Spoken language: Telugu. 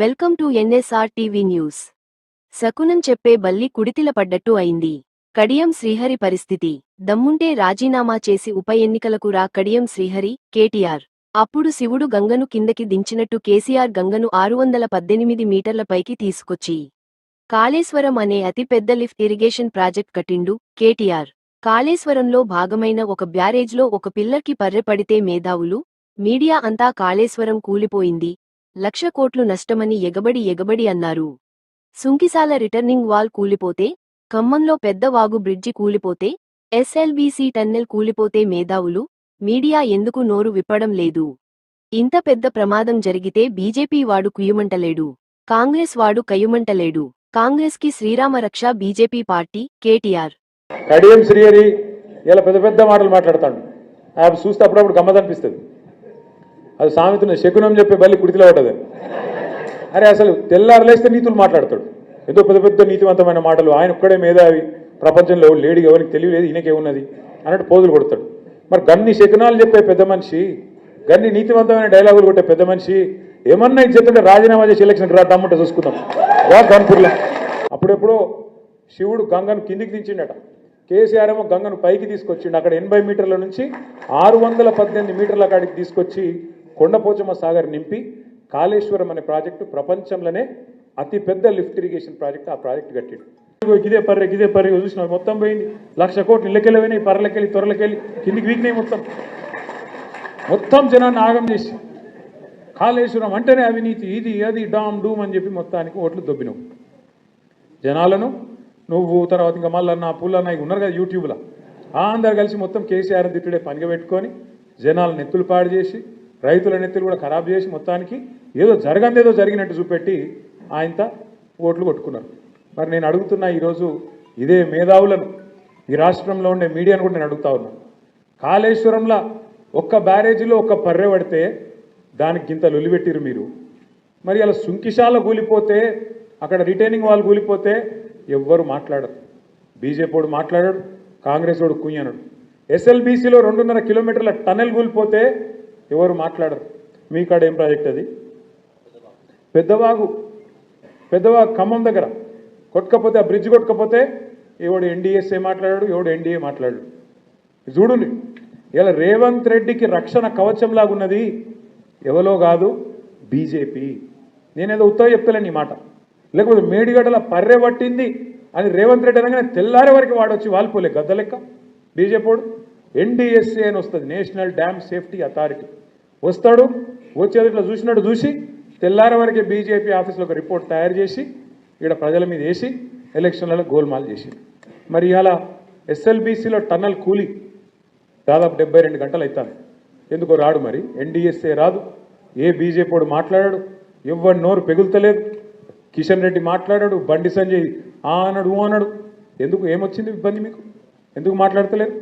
Welcome to NSR TV news. శకునం చెప్పే బల్లి కుడితిల పడ్డట్టు అయింది. కడియం శ్రీహరి పరిస్థితి. దమ్ముంటే రాజీనామా చేసి ఉప ఎన్నికలకు రా కడియం శ్రీహరి కేటీఆర్. అప్పుడు శివుడు గంగను కిందకి దించినట్టు కేసీఆర్ గంగను ఆరు వందల పద్దెనిమిది మీటర్ల పైకి తీసుకొచ్చి కాళేశ్వరం అనే అతిపెద్ద లిఫ్ట్ ఇరిగేషన్ ప్రాజెక్ట్ కట్టిండు కేటీఆర్. కాళేశ్వరంలో భాగమైన ఒక బ్యారేజ్లో ఒక పిల్లర్కి పర్రెపడితే మేధావులు మీడియా అంతా కాళేశ్వరం కూలిపోయింది. లక్ష కోట్లు నష్టమని ఎగబడి ఎగబడి అన్నారు. సుంకిసాల రిటర్నింగ్ వాల్ కూలిపోతే ఖమ్మంలో పెద్ద వాగు బ్రిడ్జి కూలిపోతే ఎస్ఎల్బీసీ టన్నెల్ కూలిపోతే మేధావులు మీడియా ఎందుకు నోరు విప్పడం లేదు. ఇంత పెద్ద ప్రమాదం జరిగితే బీజేపీ వాడు కుయ్యుమంటలేడు కాంగ్రెస్ వాడు కయ్యుమంటలేడు కాంగ్రెస్కి శ్రీరామ రక్ష BJP party KTR. Kadiyam Srihari ఇలా పెద్ద పెద్ద మాటలు మాట్లాడతాడు. చూస్తే అప్పుడప్పుడు గమ్మదనిపిస్తుంది. అది సామెతను శకునం చెప్పే బల్లి కుడితిలో పడ్డది. అరే అసలు తెల్లారలేస్తే నీతులు మాట్లాడతాడు. ఏదో పెద్ద పెద్ద నీతివంతమైన మాటలు. ఆయన ఒక్కడే మేధావి. ప్రపంచంలో లేడీ ఎవరికి తెలియలేదు ఈయనకే ఉన్నది అన్నట్టు పోజులు కొడతాడు. మరి గన్ని శకునాలు చెప్పే పెద్ద మనిషి గన్ని నీతివంతమైన డైలాగులు కొట్టే పెద్ద మనిషి ఏమన్నా ఇచ్చేస్తుంటే రాజీనామా చేసి ఎలక్షన్కి రా దమ్ముంటే చూసుకుందాం. వా గన్పూర్లో అప్పుడెప్పుడో శివుడు గంగను కిందికి దించిండట. కేసీఆర్ ఏమో గంగను పైకి తీసుకొచ్చిండు. అక్కడ ఎనభై మీటర్ల నుంచి ఆరు వందల పద్దెనిమిది మీటర్ల కాడికి తీసుకొచ్చి కొండపోచమ్మ సాగర్ నింపి కాళేశ్వరం అనే ప్రాజెక్టు ప్రపంచంలోనే అతి పెద్ద లిఫ్ట్ ఇరిగేషన్ ప్రాజెక్ట్ ఆ ప్రాజెక్ట్ కట్టిండు. ఇదిగో ఇదే పర్రె ఇదే పర్రె చూసిన మొత్తం పోయింది. లక్ష కోట్లు ఇళ్ళకెళ్ళిపోయినాయి పర్రెలకెళ్ళి త్వరలకెళ్ళి కిందికి వీకినాయి మొత్తం. మొత్తం జనాన్ని ఆగం చేసి. కాళేశ్వరం అంటేనే అవినీతి ఇది అది డామ్ డూమ్ అని చెప్పి మొత్తానికి ఓట్లు దొబ్బినవు. జనాలను నువ్వు తర్వాత ఇంకా మల్లన్న పుల్లన్న ఇక ఉన్నారు కదా యూట్యూబ్లో. అందరు కలిసి మొత్తం కేసీఆర్ తిట్టుడే పనిగా పెట్టుకొని జనాలను నెత్తులు పాడు చేసి రైతుల నెత్తులు కూడా ఖరాబ్ చేసి మొత్తానికి ఏదో జరగందేదో జరిగినట్టు చూపెట్టి ఆయనత ఓట్లు కొట్టుకున్నారు. మరి నేను అడుగుతున్నా ఈరోజు ఇదే మేధావులను ఈ రాష్ట్రంలో ఉండే మీడియాను కూడా నేను అడుగుతా ఉన్నా. కాళేశ్వరంలో ఒక్క బ్యారేజీలో ఒక్క పర్రె పడితే దానికి గింత లొలిపెట్టిరు మీరు. మరి అలా సుంకిశాల కూలిపోతే అక్కడ రిటైనింగ్ వాళ్ళు కూలిపోతే ఎవ్వరు మాట్లాడరు. బీజేపీ వాడు మాట్లాడాడు కాంగ్రెస్ వాడు కుయ్యనడు. ఎస్ఎల్బీసీలో రెండున్నర కిలోమీటర్ల టనెల్ కూలిపోతే ఎవరు మాట్లాడరు. మీ కాడ ఏం ప్రాజెక్ట్ అది? పెద్దవాగు పెద్దవాగు ఖమ్మం దగ్గర. కొట్టుకపోతే ఆ బ్రిడ్జ్ కొట్టుకపోతే ఎవడు ఎన్డీఎస్ఏ మాట్లాడాడు ఎవడు ఎన్డీఏ మాట్లాడాడు. చూడుని ఇలా రేవంత్ రెడ్డికి రక్షణ కవచంలాగా ఉన్నది ఎవలో కాదు బీజేపీ. నేనేదో ఉత్తరం చెప్తలేను ఈ మాట. లేకపోతే మేడిగడ్డల పర్రె పట్టింది అని రేవంత్ రెడ్డి అనగానే తెల్లారే వరకు వాడొచ్చి వాలిపోలే గద్ద లెక్క బీజేపీ ఎన్డీఎస్ఏ అని వస్తుంది నేషనల్ డ్యామ్ సేఫ్టీ అథారిటీ. వస్తాడు వచ్చేది ఇట్లా చూసినట్టు చూసి తెల్లారి వరకే బీజేపీ ఆఫీస్లో ఒక రిపోర్ట్ తయారు చేసి ఇక్కడ ప్రజల మీద వేసి ఎలక్షన్లలో గోల్మాల్ చేసి మరి ఇవాళ ఎస్ఎల్బీసీలో టన్నల్ కూలి దాదాపు డెబ్బై రెండు గంటలు అవుతాను ఎందుకో రాడు మరి ఎన్డీఎస్ఏ రాదు ఏ బీజేపీ వాడు మాట్లాడాడు ఎవరి నోరు పెగులుతలేదు. కిషన్ రెడ్డి మాట్లాడాడు బండి సంజయ్ ఆ అన్నాడు ఊ అన్నాడు. ఎందుకు ఏమొచ్చింది ఇబ్బంది మీకు? ఎందుకు మాట్లాడతలేదు